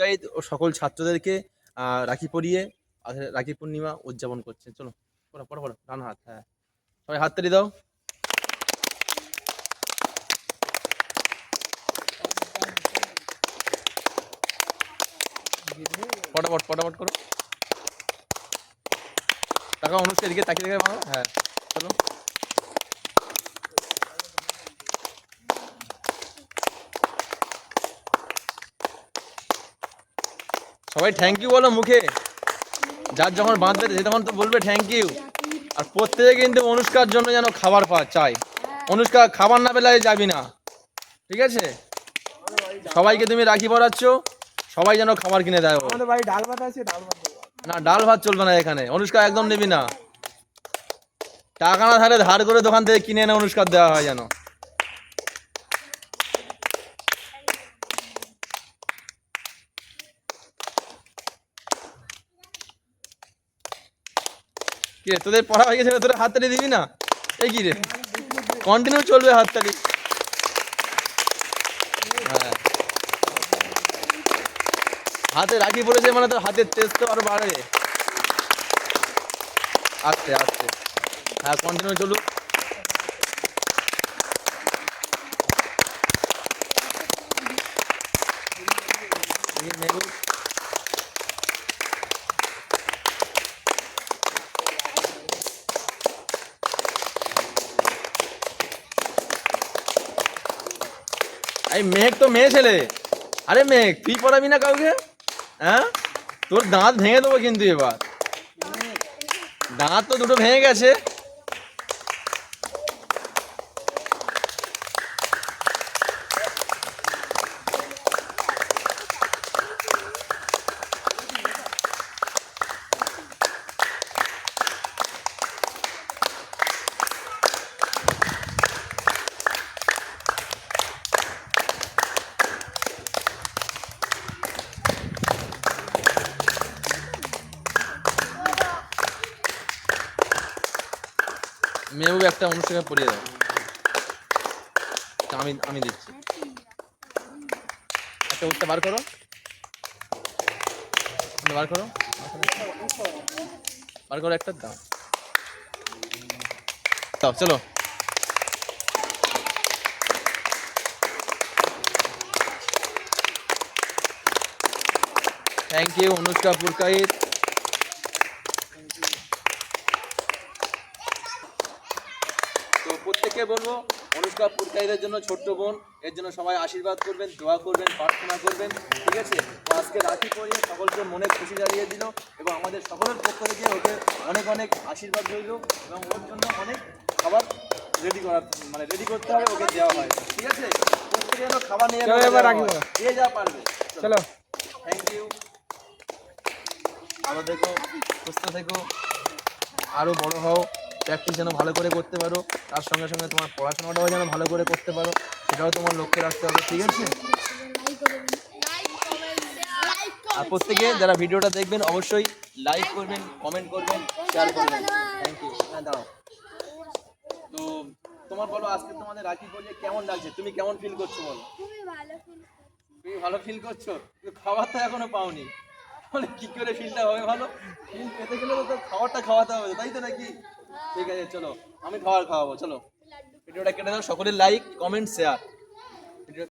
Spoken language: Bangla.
পুরকাইত ও সকল ছাত্রদেরকে রাখি পরিয়ে রাখি পূর্ণিমা উদযাপন করছে। চলো, পড়ো পড়ো পড়ো, ডান হাত হ্যাঁ। সবাই হাততালি দাও। ফটাফট ফটাফট করো। টাকা অনুষ্কা, এদিকে তাকিয়ে দেখে ভালো? হ্যাঁ চলো। সবাই থ্যাংক ইউ বলো মুখে। যার যখন বাঁধবে সে তখন তো বলবে থ্যাংক ইউ আর প্রত্যেকে কিন্তু অনুষ্কার জন্য যেন খাবার পা চাই অনুষ্কা খাবার না পেলে যাবি না। ঠিক আছে? সবাইকে তুমি রাখি পরাচ্ছ। সবাই যেন খাবার কিনে দেয়। না ডাল ভাত চলবে না এখানে। অনুষ্কা একদম নিবি না। টাকা না থাকলে ধার করে দোকান থেকে কিনে এনে অনুষ্কার দেওয়া হয় যেন। রে তোদের পড়া হয়ে গেছে তোরা হাততালি দিবি না? এই কি রে? কন্টিনিউ চলবে হাততালি। হ্যাঁ। হাতে রাখি পড়েছে মানে তোর হাতের তেজ তো আরও বাড়বে। আস্তে আস্তে হ্যাঁ কন্টিনিউ চলুক। এই মেঘ তো মেয়ে ছেলে। আরে মেঘ, তুই পড়াবি না কাউকে? হ্যাঁ? তোর দাঁত ভেঙে দেবো কিন্তু এবার। দাঁত তো দুটো ভেঙে গেছে। মেয়েও একটা অনুষ্ঠানে পড়িয়ে তা আমি আমি দিচ্ছি। একটা উঠতে বার করো। বার করো। বার করো একটা, দাও। দাও, চলো। Thank you Anushka Purkait. তো প্রত্যেককে বলব অনুষ্কা পুরকাইদের জন্য ছোট্ট বোন এর জন্য সবাই আশীর্বাদ করবেন দোয়া করবেন প্রার্থনা করবেন ঠিক আছে? তো আজকে রাখি পরিয়ে সকলকে মনে খুশি জানিয়ে দিল এবং আমাদের সকলের পক্ষ থেকে ওকে অনেক অনেক আশীর্বাদ রইল এবং ওর জন্য অনেক খাবার রেডি করা মানে রেডি করতে হবে ওকে দেওয়া হয়। ঠিক আছে? প্রত্যেকে যেন খাবার নিয়ে চলো এবার রাখি হয়। যে যা পারবে। চলো। থ্যাংক ইউ ভালো থেকো সুস্থ থেকো। আরও বড় হও। প্র্যাকটিস যেন ভালো করে করতে পারো তার সঙ্গে সঙ্গে তোমার পড়াশোনাটাও যেন ভালো করে করতে পারো সেটাও তোমার লক্ষ্যে রাখতে হবে ঠিক আছে? আর প্রত্যেকে যারা ভিডিওটা দেখবেন অবশ্যই লাইক করবেন কমেন্ট করবেন শেয়ার করবেন। থ্যাংক ইউ হ্যাঁ দাঁড়াও। তো তোমার বলো আজকে তোমাদের রাখি করলে কেমন লাগছে? তুমি কেমন ফিল করছ বলো? তুমি ভালো ফিল করছ? খাবার তো এখনও পাওনি। তাহলে কি করে ফিলটা হবে ভালো ফিল পেতে গেলে তো খাবারটা খাওয়াতে হবে তাই তো নাকি? ঠিক আছে চলো। আমি খাবার খাওয়াবো চলো। ভিডিওটা কেটে দাও সকলের লাইক কমেন্ট শেয়ার